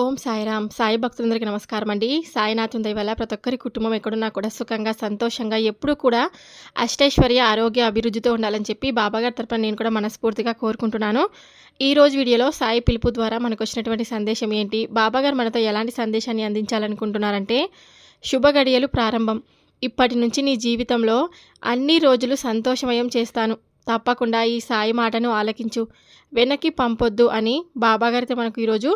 ఓం సాయిరామ్. సాయి భక్తులందరికీ నమస్కారం అండి. సాయినాథం దయ వల్ల ప్రతి ఒక్కరి కుటుంబం ఎక్కడున్నా కూడా సుఖంగా సంతోషంగా ఎప్పుడూ కూడా అష్టైశ్వర్య ఆరోగ్య అభివృద్ధితో ఉండాలని చెప్పి బాబాగారి తరపున నేను కూడా మనస్ఫూర్తిగా కోరుకుంటున్నాను. ఈ రోజు వీడియోలో సాయి పిలుపు ద్వారా మనకు వచ్చినటువంటి సందేశం ఏంటి? బాబాగారు మనతో ఎలాంటి సందేశాన్ని అందించాలనుకుంటున్నారంటే శుభ గడియలు ప్రారంభం. ఇప్పటి నుంచి నీ జీవితంలో అన్ని రోజులు సంతోషమయం చేస్తాను. తప్పకుండా ఈ సాయి మాటను ఆలకించు. వెనక్కి పంపొద్దు అని బాబాగారితో మనకు ఈరోజు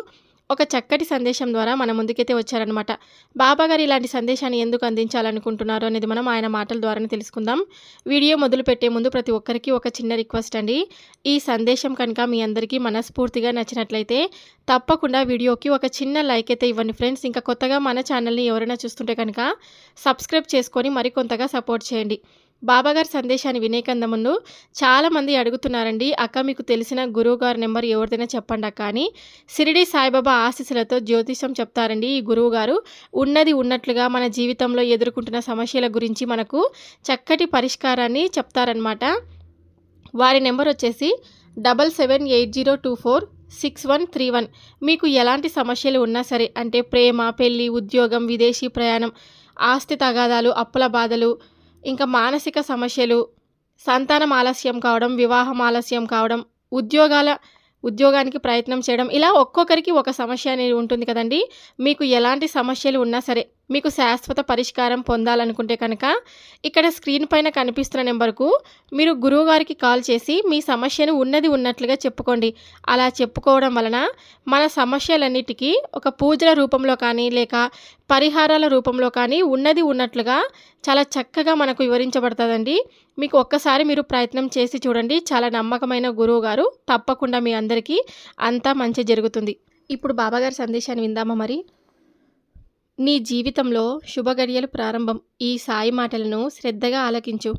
ఒక చక్కటి సందేశం ద్వారా మన ముందుకైతే వచ్చారనమాట బాబాగారు ఇలాంటి సందేశాన్ని ఎందుకు అందించాలనుకుంటున్నారో అనేది మనం ఆయన మాటల ద్వారానే తెలుసుకుందాం. వీడియో మొదలు పెట్టే ముందు ప్రతి ఒక్కరికి ఒక చిన్న రిక్వెస్ట్ అండి. ఈ సందేశం కనుక మీ అందరికీ మనస్ఫూర్తిగా నచ్చినట్లయితే తప్పకుండా వీడియోకి ఒక చిన్న లైక్ అయితే ఇవ్వండి ఫ్రెండ్స్. ఇంకా కొత్తగా మన ఛానల్ని ఎవరైనా చూస్తుంటే కనుక సబ్స్క్రైబ్ చేసుకొని మరికొంతగా సపోర్ట్ చేయండి. బాబాగారి సందేశాన్ని వినే ముందు చాలామంది అడుగుతున్నారండి అక్క మీకు తెలిసిన గురువుగారి నెంబర్ ఎవరిదైనా చెప్పండి అక్క అని. సిరిడి సాయిబాబా ఆశీస్సులతో జ్యోతిషం చెప్తారండి ఈ గురువు గారు ఉన్నది ఉన్నట్లుగా మన జీవితంలో ఎదుర్కొంటున్న సమస్యల గురించి మనకు చక్కటి పరిష్కారాన్ని చెప్తారనమాట వారి నెంబర్ వచ్చేసి double seven eight zero two four six one three one. మీకు ఎలాంటి సమస్యలు ఉన్నా సరే అంటే ప్రేమ పెళ్ళి ఉద్యోగం విదేశీ ప్రయాణం ఆస్తి తగాదాలు అప్పుల బాధలు ఇంకా మానసిక సమస్యలు సంతానం ఆలస్యం కావడం వివాహం ఆలస్యం కావడం ఉద్యోగాల ఉద్యోగానికి ప్రయత్నం చేయడం. ఇలా ఒక్కొక్కరికి ఒక సమస్య అనేది ఉంటుంది కదండి. మీకు ఎలాంటి సమస్యలు ఉన్నా సరే మీకు శాశ్వత పరిష్కారం పొందాలనుకుంటే కనుక ఇక్కడ స్క్రీన్ పైన కనిపిస్తున్న నెంబర్కు మీరు గురువుగారికి కాల్ చేసి మీ సమస్యను ఉన్నది ఉన్నట్లుగా చెప్పుకోండి. అలా చెప్పుకోవడం వలన మన సమస్యలన్నిటికీ ఒక పూజల రూపంలో కానీ లేక పరిహారాల రూపంలో కానీ ఉన్నది ఉన్నట్లుగా చాలా చక్కగా మనకు వివరించబడుతుందండి. మీకు ఒక్కసారి మీరు ప్రయత్నం చేసి చూడండి. చాలా నమ్మకమైన గురువు గారు. తప్పకుండా మీ అందరికీ అంతా మంచి జరుగుతుంది. ఇప్పుడు బాబాగారి సందేశాన్ని విందామా మరి? నీ జీవితంలో శుభగడియలు ప్రారంభం. ఈ సాయి మాటలను శ్రద్ధగా ఆలకించు.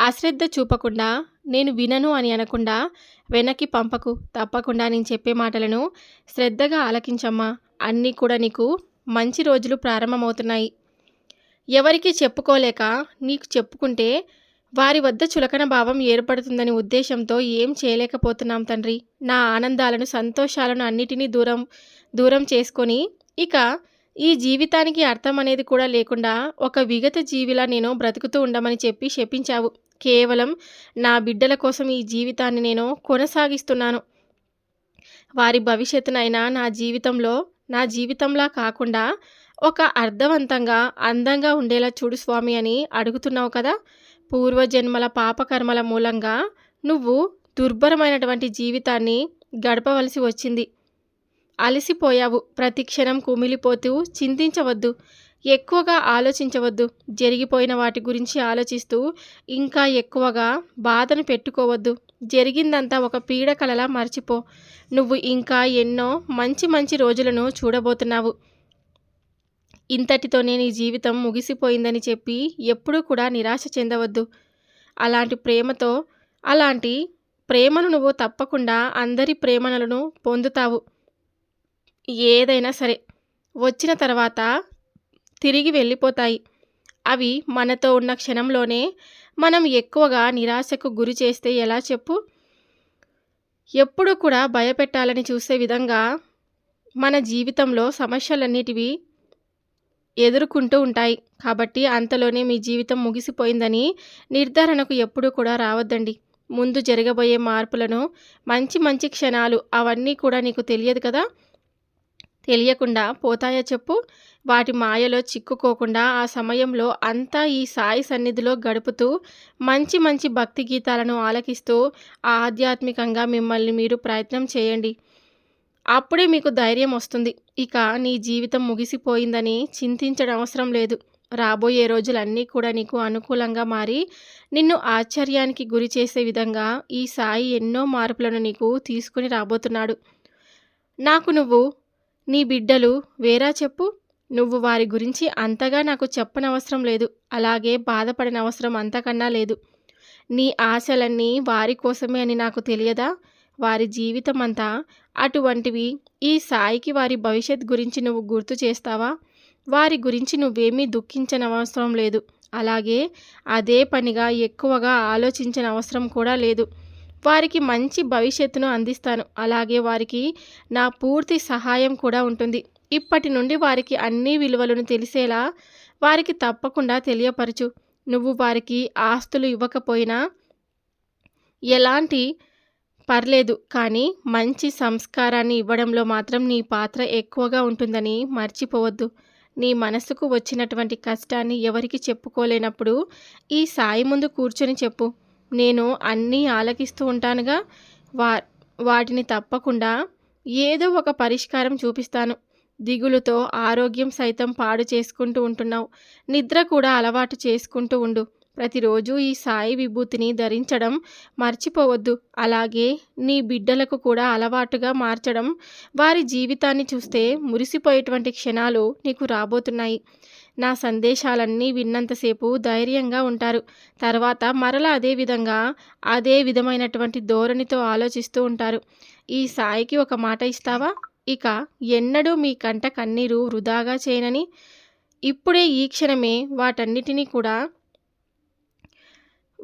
అశ్రద్ధ చూపకుండా నేను వినను అని అనకుండా వెనక్కి పంపకు. తప్పకుండా నేను చెప్పే మాటలను శ్రద్ధగా ఆలకించమ్మా. అన్నీ కూడా నీకు మంచి రోజులు ప్రారంభమవుతున్నాయి. ఎవరికి చెప్పుకోలేక నీకు చెప్పుకుంటే వారి వద్ద చులకన భావం ఏర్పడుతుందని ఉద్దేశంతో ఏం చేయలేకపోతున్నాం తండ్రి. నా ఆనందాలను సంతోషాలను అన్నిటినీ దూరం దూరం చేసుకొని ఇక ఈ జీవితానికి అర్థం అనేది కూడా లేకుండా ఒక విగత జీవిలా నేను బ్రతుకుతూ ఉండమని చెప్పి శపించావు. కేవలం నా బిడ్డల కోసం ఈ జీవితాన్ని నేను కొనసాగిస్తున్నాను. వారి భవిష్యత్తునైనా నా జీవితంలో నా జీవితంలా కాకుండా ఒక అర్థవంతంగా అందంగా ఉండేలా చూడు స్వామి అని అడుగుతున్నావు కదా. పూర్వజన్మల పాపకర్మల మూలంగా నువ్వు దుర్భరమైనటువంటి జీవితాన్ని గడపవలసి వచ్చింది. అలసిపోయావు. ప్రతిక్షణం కుమిలిపోతూ చింతించవద్దు. ఎక్కువగా ఆలోచించవద్దు. జరిగిపోయిన వాటి గురించి ఆలోచిస్తూ ఇంకా ఎక్కువగా బాధను పెట్టుకోవద్దు. జరిగిందంతా ఒక పీడకలలా మర్చిపో. నువ్వు ఇంకా ఎన్నో మంచి మంచి రోజులను చూడబోతున్నావు. ఇంతటితోనే నీ జీవితం ముగిసిపోయిందని చెప్పి ఎప్పుడూ కూడా నిరాశ చెందవద్దు. అలాంటి ప్రేమతో అలాంటి ప్రేమను నువ్వు తప్పకుండా అందరి ప్రేమలను పొందుతావు. ఏదైనా సరే వచ్చిన తర్వాత తిరిగి వెళ్ళిపోతాయి. అవి మనతో ఉన్న క్షణంలోనే మనం ఎక్కువగా నిరాశకు గురి చేస్తే ఎలా చెప్పు? ఎప్పుడు కూడా భయపెట్టాలని చూసే విధంగా మన జీవితంలో సమస్యలన్నిటివి ఎదుర్కొంటూ ఉంటాయి. కాబట్టి అంతలోనే మీ జీవితం ముగిసిపోయిందని నిర్ధారణకు ఎప్పుడూ కూడా రావద్దండి. ముందు జరగబోయే మార్పులను మంచి మంచి క్షణాలు అవన్నీ కూడా నీకు తెలియదు కదా? తెలియకుండా పోతాయా చెప్పు? వాటి మాయలో చిక్కుకోకుండా ఆ సమయంలో అంతా ఈ సాయి సన్నిధిలో గడుపుతూ మంచి మంచి భక్తి గీతాలను ఆలకిస్తూ ఆధ్యాత్మికంగా మిమ్మల్ని మీరు ప్రయత్నం చేయండి. అప్పుడే మీకు ధైర్యం వస్తుంది. ఇక నీ జీవితం ముగిసిపోయిందని చింతించడం అవసరం లేదు. రాబోయే రోజులన్నీ కూడా నీకు అనుకూలంగా మారి నిన్ను ఆశ్చర్యానికి గురి చేసే విధంగా ఈ సాయి ఎన్నో మార్పులను నీకు తీసుకుని రాబోతున్నాడు. నాకు నువ్వు నీ బిడ్డలు వేరా చెప్పు. నువ్వు వారి గురించి అంతగా నాకు చెప్పనవసరం లేదు. అలాగే బాధపడనవసరం అంతకన్నా లేదు. నీ ఆశలన్నీ వారి కోసమే అని నాకు తెలియదా? వారి జీవితమంతా అటువంటివి. ఈ సాయికి వారి భవిష్యత్ గురించి నువ్వు గుర్తు చేస్తావా? వారి గురించి నువ్వేమీ దుఃఖించనవసరం లేదు. అలాగే అదే పనిగా ఎక్కువగా ఆలోచించిన అవసరం కూడా లేదు. వారికి మంచి భవిష్యత్తును అందిస్తాను. అలాగే వారికి నా పూర్తి సహాయం కూడా ఉంటుంది. ఇప్పటి నుండి వారికి అన్ని విలువలను తెలిసేలా వారికి తప్పకుండా తెలియపరచు. నువ్వు వారికి ఆస్తులు ఇవ్వకపోయినా ఎలాంటి పర్లేదు కానీ మంచి సంస్కారాన్ని ఇవ్వడంలో మాత్రం నీ పాత్ర ఎక్కువగా ఉంటుందని మర్చిపోవద్దు. నీ మనసుకు వచ్చినటువంటి కష్టాన్ని ఎవరికి చెప్పుకోలేనప్పుడు ఈ సాయి ముందు కూర్చొని చెప్పు. నేను అన్నీ ఆలకిస్తూ ఉంటానుగా. వా వాటిని తప్పకుండా ఏదో ఒక పరిష్కారం చూపిస్తాను. దిగులుతో ఆరోగ్యం సైతం పాడు చేసుకుంటూ ఉంటున్నావు. నిద్ర కూడా అలవాటు చేసుకుంటూ ఉండు. ప్రతిరోజు ఈ సాయి విభూతిని ధరించడం మర్చిపోవద్దు. అలాగే నీ బిడ్డలకు కూడా అలవాటుగా మార్చడం వారి జీవితాన్ని చూస్తే మురిసిపోయేటువంటి క్షణాలు నీకు రాబోతున్నాయి. నా సందేశాలన్నీ విన్నంతసేపు ధైర్యంగా ఉంటారు. తర్వాత మరలా అదే విధంగా అదే విధమైనటువంటి ధోరణితో ఆలోచిస్తూ ఉంటారు. ఈ సాయికి ఒక మాట ఇస్తావా? ఇక ఎన్నడూ మీ కంట కన్నీరు వృధాగా చేయనని. ఇప్పుడే ఈ క్షణమే వాటన్నిటినీ కూడా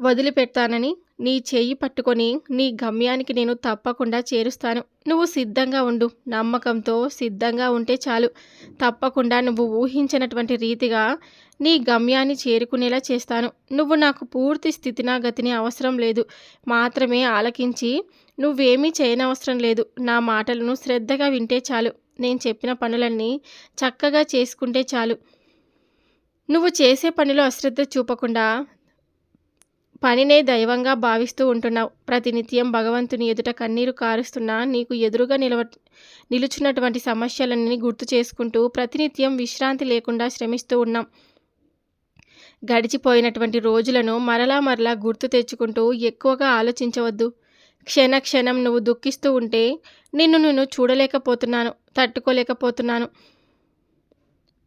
వదిలిపెడతానని నీ చేయి పట్టుకొని నీ గమ్యానికి నేను తప్పకుండా చేరుస్తాను. నువ్వు సిద్ధంగా ఉండు. నమ్మకంతో సిద్ధంగా ఉంటే చాలు. తప్పకుండా నువ్వు ఊహించినటువంటి రీతిగా నీ గమ్యాన్ని చేరుకునేలా చేస్తాను. నువ్వు నాకు పూర్తి స్థితినాగతిని అవసరం లేదు. మాత్రమే ఆలకించి నువ్వేమీ చేయనవసరం లేదు. నా మాటలను శ్రద్ధగా వింటే చాలు. నేను చెప్పిన పనులన్నీ చక్కగా చేసుకుంటే చాలు. నువ్వు చేసే పనిలో అశ్రద్ధ చూపకుండా పనినే దైవంగా భావిస్తూ ఉంటున్నావు. ప్రతినిత్యం భగవంతుని ఎదుట కన్నీరు కారుస్తున్నా నీకు ఎదురుగా నిలవ నిలుచున్నటువంటి సమస్యలన్నీ గుర్తు చేసుకుంటూ ప్రతినిత్యం విశ్రాంతి లేకుండా శ్రమిస్తూ ఉన్నాం. గడిచిపోయినటువంటి రోజులను మరలా మరలా గుర్తు తెచ్చుకుంటూ ఎక్కువగా ఆలోచించవద్దు. క్షణ క్షణం నువ్వు దుఃఖిస్తూ ఉంటే నిన్ను నేను చూడలేకపోతున్నాను తట్టుకోలేకపోతున్నాను.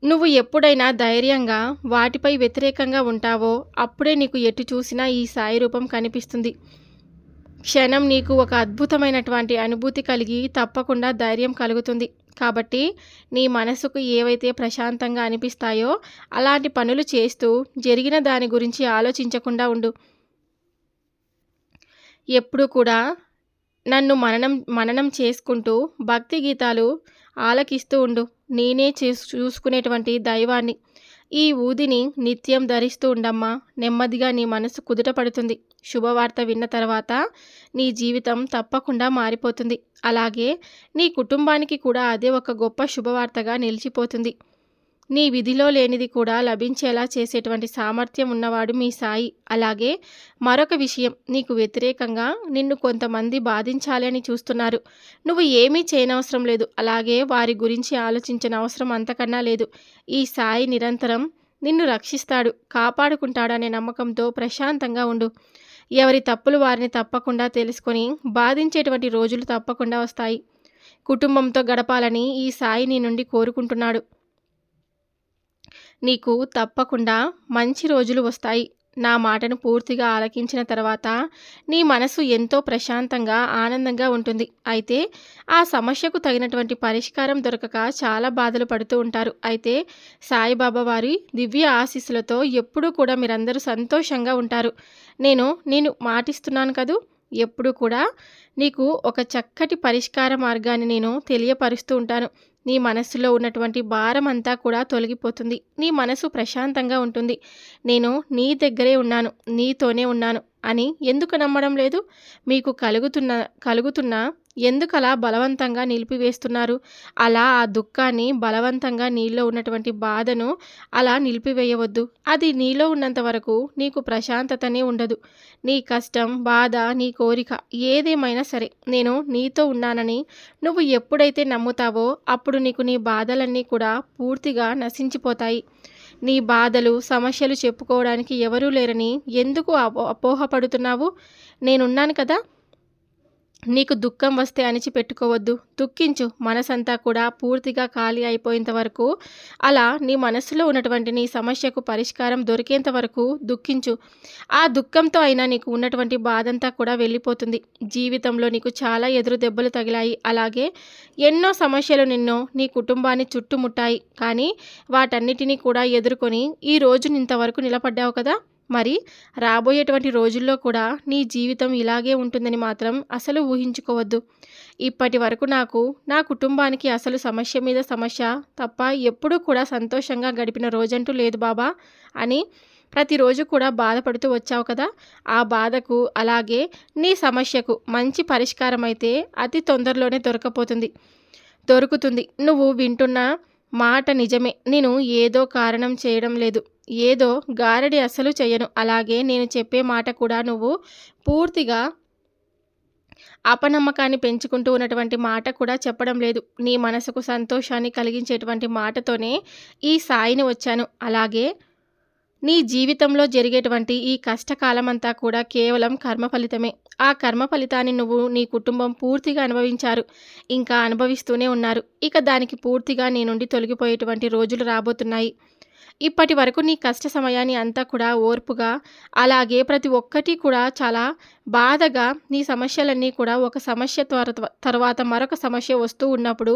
నువ్వు ఎప్పుడైనా ధైర్యంగా వాటిపై వ్యతిరేకంగా ఉంటావో అప్పుడే నీకు ఎటు చూసినా ఈ సాయి రూపం కనిపిస్తుంది. క్షణం నీకు ఒక అద్భుతమైనటువంటి అనుభూతి కలిగి తప్పకుండా ధైర్యం కలుగుతుంది. కాబట్టి నీ మనసుకు ఏవైతే ప్రశాంతంగా అనిపిస్తాయో అలాంటి పనులు చేస్తూ జరిగిన దాని గురించి ఆలోచించకుండా ఉండు. ఎప్పుడు కూడా నన్ను మననం మననం చేసుకుంటూ భక్తి గీతాలు ఆలకిస్తూ ఉండు. నేనే చూసుకునేటువంటి దైవాన్ని. ఈ ఊదిని నిత్యం ధరిస్తూ ఉండమ్మా. నెమ్మదిగా నీ మనసు కుదుట పడుతుంది. శుభవార్త విన్న తర్వాత నీ జీవితం తప్పకుండా మారిపోతుంది. అలాగే నీ కుటుంబానికి కూడా అదే ఒక గొప్ప శుభవార్తగా నిలిచిపోతుంది. నీ విధిలో లేనిది కూడా లభించేలా చేసేటువంటి సామర్థ్యం ఉన్నవాడు మీ సాయి. అలాగే మరొక విషయం నీకు వ్యతిరేకంగా నిన్ను కొంతమంది బాధించాలని చూస్తున్నారు. నువ్వు ఏమీ చేయనవసరం లేదు. అలాగే వారి గురించి ఆలోచించిన అవసరం అంతకన్నా లేదు. ఈ సాయి నిరంతరం నిన్ను రక్షిస్తాడు కాపాడుకుంటాడనే నమ్మకంతో ప్రశాంతంగా ఉండు. ఎవరి తప్పులు వారిని తప్పకుండా తెలుసుకొని బాధించేటువంటి రోజులు తప్పకుండా వస్తాయి. కుటుంబంతో గడపాలని ఈ సాయి నీ నుండి కోరుకుంటున్నాడు. నీకు తప్పకుండా మంచి రోజులు వస్తాయి. నా మాటను పూర్తిగా ఆలకించిన తర్వాత నీ మనసు ఎంతో ప్రశాంతంగా ఆనందంగా ఉంటుంది. అయితే ఆ సమస్యకు తగినటువంటి పరిష్కారం దొరకక చాలా బాధలు పడుతూ ఉంటారు. అయితే సాయిబాబా వారి దివ్య ఆశీస్సులతో ఎప్పుడూ కూడా మీరందరూ సంతోషంగా ఉంటారు. నేను నేను మాటిస్తున్నాను కదూ? ఎప్పుడు కూడా నీకు ఒక చక్కటి పరిష్కార మార్గాన్ని నేను తెలియపరుస్తూ ఉంటాను. నీ మనస్సులో ఉన్నటువంటి భారం అంతా కూడా తొలగిపోతుంది. నీ మనసు ప్రశాంతంగా ఉంటుంది. నేను నీ దగ్గరే ఉన్నాను. నీతోనే ఉన్నాను అని ఎందుకు నమ్మడం లేదు? మీకు కలుగుతున్న కలుగుతున్న ఎందుకలా బలవంతంగా నిలిపివేస్తున్నారు? అలా ఆ దుఃఖాన్ని బలవంతంగా నీలో ఉన్నటువంటి బాధను అలా నిలిపివేయవద్దు. అది నీలో ఉన్నంత వరకు నీకు ప్రశాంతతనే ఉండదు. నీ కష్టం బాధ నీ కోరిక ఏదేమైనా సరే నేను నీతో ఉన్నానని నువ్వు ఎప్పుడైతే నమ్ముతావో అప్పుడు నీకు నీ బాధలన్నీ కూడా పూర్తిగా నశించిపోతాయి. నీ బాధలు సమస్యలు చెప్పుకోవడానికి ఎవరూ లేరని ఎందుకు అపో అపోహపడుతున్నావు? నేనున్నాను కదా? నీకు దుఃఖం వస్తే అణిచిపెట్టుకోవద్దు. దుఃఖించు. మనసంతా కూడా పూర్తిగా ఖాళీ అయిపోయేంత వరకు అలా నీ మనస్సులో ఉన్నటువంటి నీ సమస్యకు పరిష్కారం దొరికేంత వరకు దుఃఖించు. ఆ దుఃఖంతో అయినా నీకు ఉన్నటువంటి బాధంతా కూడా వెళ్ళిపోతుంది. జీవితంలో నీకు చాలా ఎదురు దెబ్బలు తగిలాయి. అలాగే ఎన్నో సమస్యలు నిన్ను నీ కుటుంబాన్ని చుట్టుముట్టాయి. కానీ వాటన్నిటినీ కూడా ఎదుర్కొని ఈ రోజు ఇంతవరకు నిలబడ్డావు కదా? మరి రాబోయేటువంటి రోజుల్లో కూడా నీ జీవితం ఇలాగే ఉంటుందని మాత్రం అసలు ఊహించుకోవద్దు. ఇప్పటి వరకు నాకు నా కుటుంబానికి అసలు సమస్య మీద సమస్య తప్ప ఎప్పుడూ కూడా సంతోషంగా గడిపిన రోజంటూ లేదు బాబా అని ప్రతిరోజు కూడా బాధపడుతూ వచ్చావు కదా. ఆ బాధకు అలాగే నీ సమస్యకు మంచి పరిష్కారం అయితే అతి తొందరలోనే దొరకపోతుంది. దొరుకుతుంది. నువ్వు వింటున్న మాట నిజమే. నేను ఏదో కారణం చేయడం లేదు. ఏదో గారడి అసలు చేయను అలాగే నేను చెప్పే మాట కూడా నువ్వు పూర్తిగా అపనమ్మకాన్ని పెంచుకుంటూ ఉన్నటువంటి మాట కూడా చెప్పడం లేదు. నీ మనసుకు సంతోషాన్ని కలిగించేటువంటి మాటతోనే ఈ సాయిని వచ్చాను. అలాగే నీ జీవితంలో జరిగేటువంటి ఈ కష్టకాలం అంతా కూడా కేవలం కర్మ ఫలితమే. ఆ కర్మ ఫలితాన్ని నువ్వు నీ కుటుంబం పూర్తిగా అనుభవించారు. ఇంకా అనుభవిస్తూనే ఉన్నారు. ఇక దానికి పూర్తిగా నీ నుండి తొలగిపోయేటువంటి రోజులు రాబోతున్నాయి. ఇప్పటి వరకు నీ కష్ట సమయాన్ని అంతా కూడా ఓర్పుగా అలాగే ప్రతి ఒక్కటి కూడా చాలా బాధగా నీ సమస్యలన్నీ కూడా ఒక సమస్య తర్వాత మరొక సమస్య వస్తూ ఉన్నప్పుడు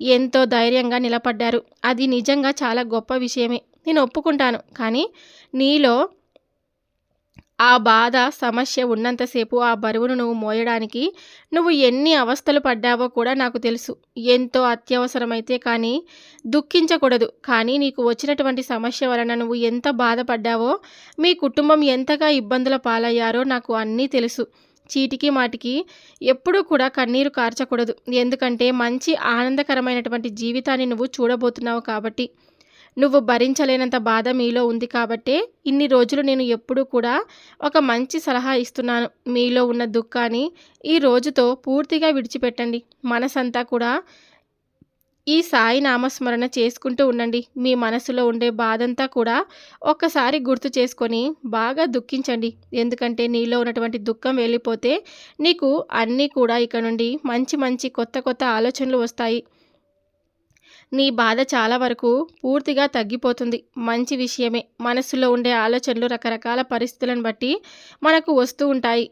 ఎంతో ధైర్యంగా నిలబడ్డారు. అది నిజంగా చాలా గొప్ప విషయమే. నేను ఒప్పుకుంటాను. కానీ నీలో ఆ బాధ సమస్య ఉన్నంతసేపు ఆ బరువును నువ్వు మోయడానికి నువ్వు ఎన్ని అవస్థలు పడ్డావో కూడా నాకు తెలుసు. ఎంతో అత్యవసరమైతే కానీ దుఃఖించకూడదు. కానీ నీకు వచ్చినటువంటి సమస్య వలన నువ్వు ఎంత బాధపడ్డావో మీ కుటుంబం ఎంతగా ఇబ్బందుల పాలయ్యారో నాకు అన్నీ తెలుసు. చీటికి మాటికి ఎప్పుడూ కూడా కన్నీరు కార్చకూడదు. ఎందుకంటే మంచి ఆనందకరమైనటువంటి జీవితాన్ని నువ్వు చూడబోతున్నావు కాబట్టి. నువ్వు భరించలేనంత బాధ మీలో ఉంది కాబట్టే ఇన్ని రోజులు నేను ఎప్పుడూ కూడా ఒక మంచి సలహా ఇస్తున్నాను. మీలో ఉన్న దుఃఖాన్ని ఈ రోజుతో పూర్తిగా విడిచిపెట్టండి. మనసంతా కూడా ఈ సాయి నామస్మరణ చేసుకుంటూ ఉండండి. మీ మనసులో ఉండే బాధంతా కూడా ఒక్కసారి గుర్తు చేసుకొని బాగా దుఃఖించండి. ఎందుకంటే నీలో ఉన్నటువంటి దుఃఖం వెళ్ళిపోతే నీకు అన్నీ కూడా ఇక నుండి మంచి మంచి కొత్త కొత్త ఆలోచనలు వస్తాయి. నీ బాధ చాలా వరకు పూర్తిగా తగ్గిపోతుంది. మంచి విషయమే. మనసులో ఉండే ఆలోచనలు రకరకాల పరిస్థితులను బట్టి మనకు వస్తూ ఉంటాయి.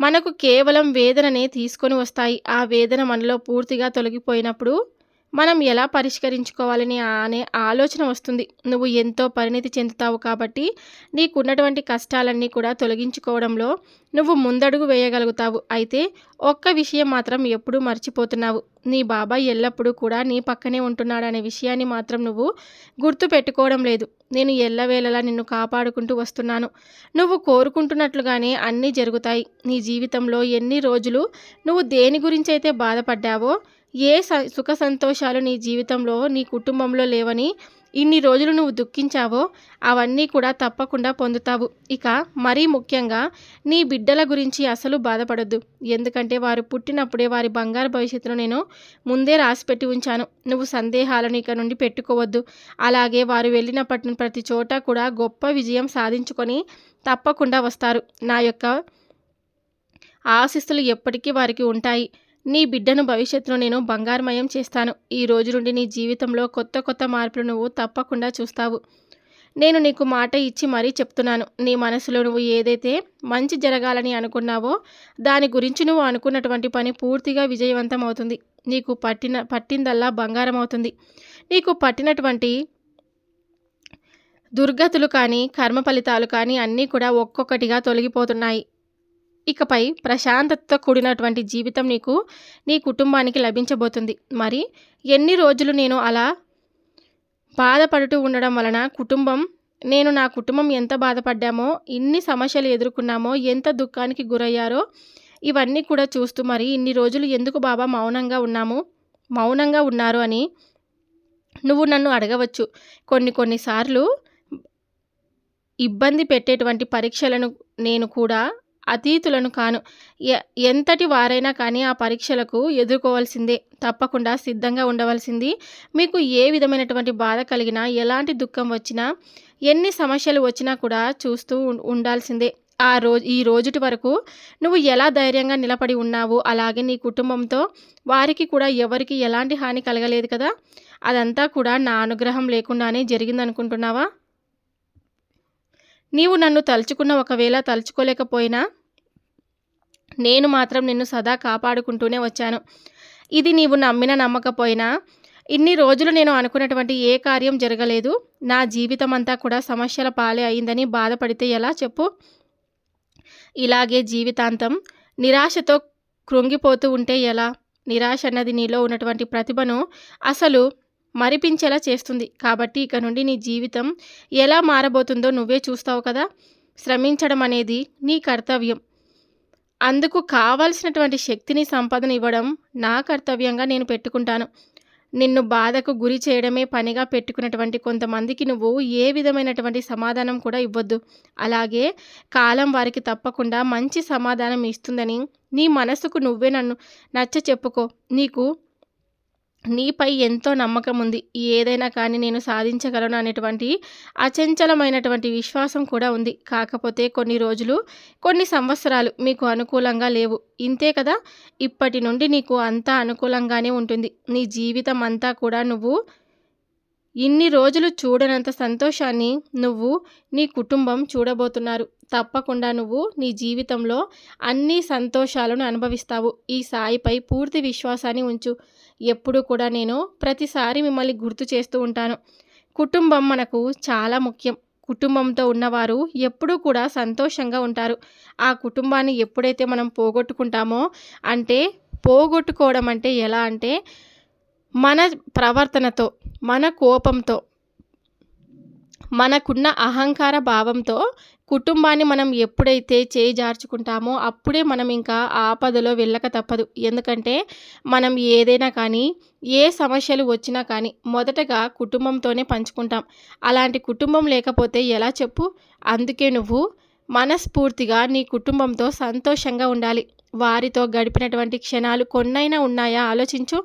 మనకు కేవలం వేదననే తీసుకొని వస్తాయి. ఆ వేదన మనలో పూర్తిగా తొలగిపోయినప్పుడు మనం ఎలా పరిష్కరించుకోవాలని అనే ఆలోచన వస్తుంది. నువ్వు ఎంతో పరిణితి చెందుతావు కాబట్టి నీకున్నటువంటి కష్టాలన్నీ కూడా తొలగించుకోవడంలో నువ్వు ముందడుగు వేయగలుగుతావు. అయితే ఒక్క విషయం మాత్రం ఎప్పుడూ మర్చిపోతున్నావు. నీ బాబాయ్ ఎల్లప్పుడూ కూడా నీ పక్కనే ఉంటున్నాడనే విషయాన్ని మాత్రం నువ్వు గుర్తు పెట్టుకోవడం లేదు. నేను ఎల్లవేళలా నిన్ను కాపాడుకుంటూ వస్తున్నాను. నువ్వు కోరుకుంటున్నట్లుగానే అన్నీ జరుగుతాయి. నీ జీవితంలో ఎన్ని రోజులు నువ్వు దేని గురించి అయితే బాధపడ్డావో ఏ సుఖ సంతోషాలు నీ జీవితంలో నీ కుటుంబంలో లేవని ఇన్ని రోజులు నువ్వు దుఃఖించావో అవన్నీ కూడా తప్పకుండా పొందుతావు. ఇక మరీ ముఖ్యంగా నీ బిడ్డల గురించి అసలు బాధపడద్దు. ఎందుకంటే వారు పుట్టినప్పుడే వారి బంగారు భవిష్యత్తును నేను ముందే రాసిపెట్టి ఉంచాను. నువ్వు సందేహాలను ఇక నుండి పెట్టుకోవద్దు. అలాగే వారు వెళ్ళినప్పటి ప్రతి చోట కూడా గొప్ప విజయం సాధించుకొని తప్పకుండా వస్తారు. నా యొక్క ఆశిస్సులు ఎప్పటికీ వారికి ఉంటాయి. నీ బిడ్డను భవిష్యత్తులో నేను బంగారమయం చేస్తాను. ఈ రోజు నుండి నీ జీవితంలో కొత్త కొత్త మార్పులు నువ్వు తప్పకుండా చూస్తావు. నేను నీకు మాట ఇచ్చి మరీ చెప్తున్నాను. నీ మనసులో నువ్వు ఏదైతే మంచి జరగాలని అనుకున్నావో దాని గురించి నువ్వు అనుకున్నటువంటి పని పూర్తిగా విజయవంతం అవుతుంది. నీకు పట్టిన పట్టిందల్లా బంగారం అవుతుంది. నీకు పట్టినటువంటి దుర్గతులు కానీ కర్మ ఫలితాలు కానీ అన్నీ కూడా ఒక్కొక్కటిగా తొలగిపోతున్నాయి. ఇకపై ప్రశాంతతతో కూడినటువంటి జీవితం నీకు నీ కుటుంబానికి లభించబోతుంది. మరి ఎన్ని రోజులు నేను అలా బాధపడుతూ ఉండడం వలన కుటుంబం నేను నా కుటుంబం ఎంత బాధపడ్డామో ఇన్ని సమస్యలు ఎదుర్కొన్నామో ఎంత దుఃఖానికి గురయ్యారో ఇవన్నీ కూడా చూస్తూ మరి ఇన్ని రోజులు ఎందుకు బాబా మౌనంగా ఉన్నాము మౌనంగా ఉన్నారు అని నువ్వు నన్ను అడగవచ్చు. కొన్ని కొన్నిసార్లు ఇబ్బంది పెట్టేటువంటి పరీక్షలను నేను కూడా అతీతులను కాను. ఎంతటి వారైనా కానీ ఆ పరీక్షలకు ఎదుర్కోవాల్సిందే. తప్పకుండా సిద్ధంగా ఉండవలసింది. మీకు ఏ విధమైనటువంటి బాధ కలిగినా ఎలాంటి దుఃఖం వచ్చినా ఎన్ని సమస్యలు వచ్చినా కూడా చూస్తూ ఉండాల్సిందే. ఆ రోజు ఈ రోజుటి వరకు నువ్వు ఎలా ధైర్యంగా నిలబడి ఉన్నావు అలాగే నీ కుటుంబంతో వారికి కూడా ఎవరికి ఎలాంటి హాని కలగలేదు కదా? అదంతా కూడా నా అనుగ్రహం లేకుండానే జరిగిందనుకుంటున్నావా? నీవు నన్ను తలుచుకున్న ఒకవేళ తలుచుకోలేకపోయినా నేను మాత్రం నిన్ను సదా కాపాడుకుంటూనే వచ్చాను. ఇది నీవు నమ్మిన నమ్మకపోయినా ఇన్ని రోజులు నేను అనుకున్నటువంటి ఏ కార్యం జరగలేదు. నా జీవితం అంతా కూడా సమస్యల పాలే అయిందని బాధపడితే ఎలా చెప్పు? ఇలాగే జీవితాంతం నిరాశతో కృంగిపోతూ ఉంటే ఎలా? నిరాశ అన్నది నీలో ఉన్నటువంటి ప్రతిభను అసలు మరిపించేలా చేస్తుంది. కాబట్టి ఇక నుండి నీ జీవితం ఎలా మారబోతుందో నువ్వే చూస్తావు కదా. శ్రమించడం అనేది నీ కర్తవ్యం. అందుకు కావలసినటువంటి శక్తిని సంపదన ఇవ్వడం నా కర్తవ్యంగా నేను పెట్టుకుంటాను. నిన్ను బాధకు గురి చేయడమే పనిగా పెట్టుకున్నటువంటి కొంతమందికి నువ్వు ఏ విధమైనటువంటి సమాధానం కూడా ఇవ్వద్దు. అలాగే కాలం వారికి తప్పకుండా మంచి సమాధానం ఇస్తుందని నీ మనసుకు నువ్వే నన్ను నచ్చ చెప్పుకో నీకు నీపై ఎంతో నమ్మకం ఉంది. ఏదైనా కానీ నేను సాధించగలను అనేటువంటి అచంచలమైనటువంటి విశ్వాసం కూడా ఉంది. కాకపోతే కొన్ని రోజులు కొన్ని సంవత్సరాలు మీకు అనుకూలంగా లేవు. ఇంతే కదా? ఇప్పటి నుండి నీకు అంతా అనుకూలంగానే ఉంటుంది. నీ జీవితం అంతా కూడా నువ్వు ఇన్ని రోజులు చూడనంత సంతోషాన్ని నువ్వు నీ కుటుంబం చూడబోతున్నారు. తప్పకుండా నువ్వు నీ జీవితంలో అన్ని సంతోషాలను అనుభవిస్తావు. ఈ సాయిపై పూర్తి విశ్వాసాన్ని ఉంచు. ఎప్పుడు కూడా నేను ప్రతిసారి మిమ్మల్ని గుర్తు చేస్తూ ఉంటాను. కుటుంబం మనకు చాలా ముఖ్యం. కుటుంబంతో ఉన్నవారు ఎప్పుడూ కూడా సంతోషంగా ఉంటారు. ఆ కుటుంబాన్ని ఎప్పుడైతే మనం పోగొట్టుకుంటామో అంటే పోగొట్టుకోవడం అంటే ఎలా అంటే మన ప్రవర్తనతో మన కోపంతో మనకున్న అహంకార భావంతో కుటుంబాన్ని మనం ఎప్పుడైతే చేయి జార్చుకుంటామో అప్పుడే మనం ఇంకా ఆపదలో వెళ్ళక తప్పదు. ఎందుకంటే మనం ఏదైనా కానీ ఏ సమస్యలు వచ్చినా కానీ మొదటగా కుటుంబంతోనే పంచుకుంటాం. అలాంటి కుటుంబం లేకపోతే ఎలా చెప్పు? అందుకే నువ్వు మనస్ఫూర్తిగా నీ కుటుంబంతో సంతోషంగా ఉండాలి. వారితో గడిపినటువంటి క్షణాలు కొన్నైనా ఉన్నాయా? ఆలోచించు.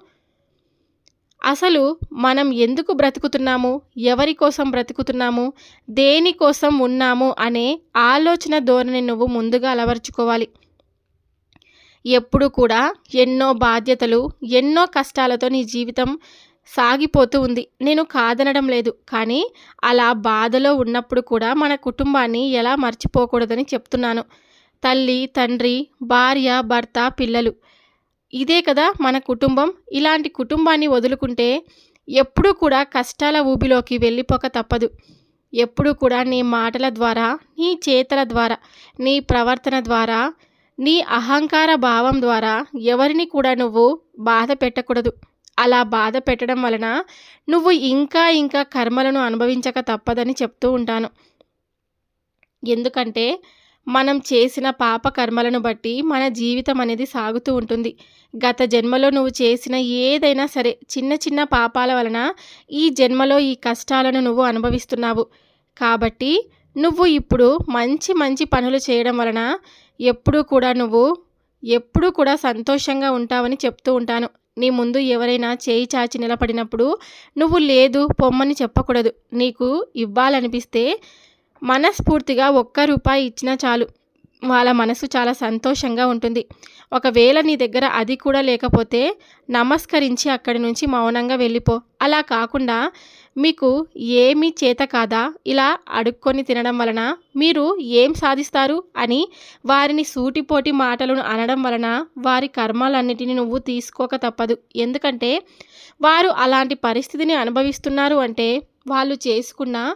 అసలు మనం ఎందుకు బ్రతుకుతున్నాము? ఎవరి కోసం బ్రతుకుతున్నాము? దేనికోసం ఉన్నాము? అనే ఆలోచన ధోరణి నువ్వు ముందుగా అలవర్చుకోవాలి. ఎప్పుడు కూడా ఎన్నో బాధ్యతలు ఎన్నో కష్టాలతో నీ జీవితం సాగిపోతూ ఉంది. నేను కాదనడం లేదు. కానీ అలా బాధలో ఉన్నప్పుడు కూడా మన కుటుంబాన్ని ఎలా మర్చిపోకూడదని చెప్తున్నాను. తల్లి తండ్రి భార్య భర్త పిల్లలు. ఇదే కదా మన కుటుంబం. ఇలాంటి కుటుంబాన్ని వదులుకుంటే ఎప్పుడూ కూడా కష్టాల ఊబిలోకి వెళ్ళిపోక తప్పదు. ఎప్పుడూ కూడా నీ మాటల ద్వారా నీ చేతల ద్వారా నీ ప్రవర్తన ద్వారా నీ అహంకార భావం ద్వారా ఎవరిని కూడా నువ్వు బాధ పెట్టకూడదు. అలా బాధ పెట్టడం వలన నువ్వు ఇంకా ఇంకా కర్మలను అనుభవించక తప్పదని చెప్తూ ఉంటాను. ఎందుకంటే మనం చేసిన పాప కర్మలను బట్టి మన జీవితం అనేది సాగుతూ ఉంటుంది. గత జన్మలో నువ్వు చేసిన ఏదైనా సరే చిన్న చిన్న పాపాల వలన ఈ జన్మలో ఈ కష్టాలను నువ్వు అనుభవిస్తున్నావు. కాబట్టి నువ్వు ఇప్పుడు మంచి మంచి పనులు చేయడం వలన ఎప్పుడూ కూడా నువ్వు ఎప్పుడూ కూడా సంతోషంగా ఉంటావని చెప్తూ ఉంటాను. నీ ముందు ఎవరైనా చేయి చాచి నిలబడినప్పుడు నువ్వు లేదు పొమ్మని చెప్పకూడదు. నీకు ఇవ్వాలనిపిస్తే మనస్ఫూర్తిగా ఒక్క రూపాయి ఇచ్చినా చాలు. వాళ్ళ మనసు చాలా సంతోషంగా ఉంటుంది. ఒకవేళ నీ దగ్గర అది కూడా లేకపోతే నమస్కరించి అక్కడి నుంచి మౌనంగా వెళ్ళిపో. అలా కాకుండా మీకు ఏమీ చేత కాదా? ఇలా అడుక్కొని తినడం వలన మీరు ఏం సాధిస్తారు? అని వారిని సూటిపోటి మాటలను అనడం వలన వారి కర్మాలన్నిటిని నువ్వు తీసుకోక తప్పదు. ఎందుకంటే వారు అలాంటి పరిస్థితిని అనుభవిస్తున్నారు అంటే వాళ్ళు చేసుకున్న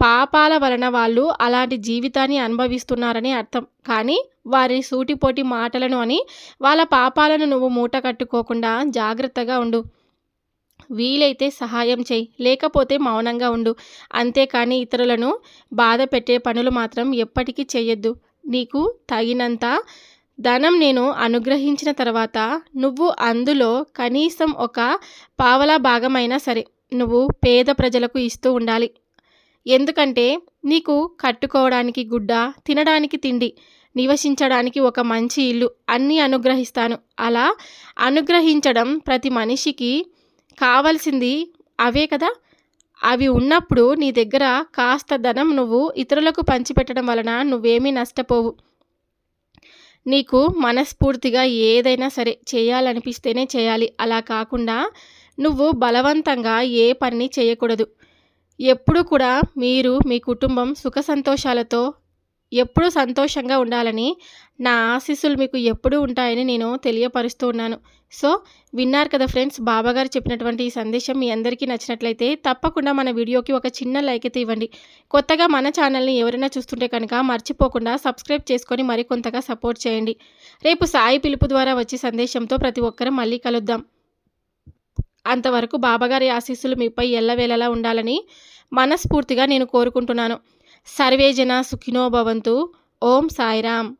పాపాల వలన వాళ్ళు అలాంటి జీవితాన్ని అనుభవిస్తున్నారని అర్థం. కానీ వారి సూటిపోటి మాటలను అని వాళ్ళ పాపాలను నువ్వు మూట కట్టుకోకుండా జాగ్రత్తగా ఉండు. వీలైతే సహాయం చేయి. లేకపోతే మౌనంగా ఉండు. అంతేకాని ఇతరులను బాధ పెట్టే పనులు మాత్రం ఎప్పటికీ చేయొద్దు. నీకు తగినంత ధనం నేను అనుగ్రహించిన తర్వాత నువ్వు అందులో కనీసం ఒక పావలా భాగమైనా సరే నువ్వు పేద ప్రజలకు ఇస్తూ ఉండాలి. ఎందుకంటే నీకు కట్టుకోవడానికి గుడ్డ తినడానికి తిండి నివసించడానికి ఒక మంచి ఇల్లు అన్నీ అనుగ్రహిస్తాను. అలా అనుగ్రహించడం ప్రతి మనిషికి కావలసింది అవే కదా? అవి ఉన్నప్పుడు నీ దగ్గర కాస్త ధనం నువ్వు ఇతరులకు పంచిపెట్టడం వలన నువ్వేమీ నష్టపోవు. నీకు మనస్ఫూర్తిగా ఏదైనా సరే చేయాలనిపిస్తేనే చేయాలి. అలా కాకుండా నువ్వు బలవంతంగా ఏ పని చేయకూడదు. ఎప్పుడు కూడా మీరు మీ కుటుంబం సుఖ సంతోషాలతో ఎప్పుడూ సంతోషంగా ఉండాలని నా ఆశీస్సులు మీకు ఎప్పుడూ ఉంటాయని నేను తెలియపరుస్తూ ఉన్నాను. సో విన్నారు కదా ఫ్రెండ్స్ బాబాగారు చెప్పినటువంటి ఈ సందేశం మీ అందరికీ నచ్చినట్లయితే తప్పకుండా మన వీడియోకి ఒక చిన్న లైక్ అయితే ఇవ్వండి. కొత్తగా మన ఛానల్ని ఎవరైనా చూస్తుంటే కనుక మర్చిపోకుండా సబ్స్క్రైబ్ చేసుకొని మరికొంతగా సపోర్ట్ చేయండి. రేపు సాయి పిలుపు ద్వారా వచ్చే సందేశంతో ప్రతి ఒక్కరం మళ్ళీ కలుద్దాం. అంతవరకు బాబాగారి ఆశీస్సులు మీపై ఎల్లవేళలా ఉండాలని మనస్ఫూర్తిగా నేను కోరుకుంటున్నాను. సర్వేజన సుఖినో భవంతు. ఓం సాయిరామ్.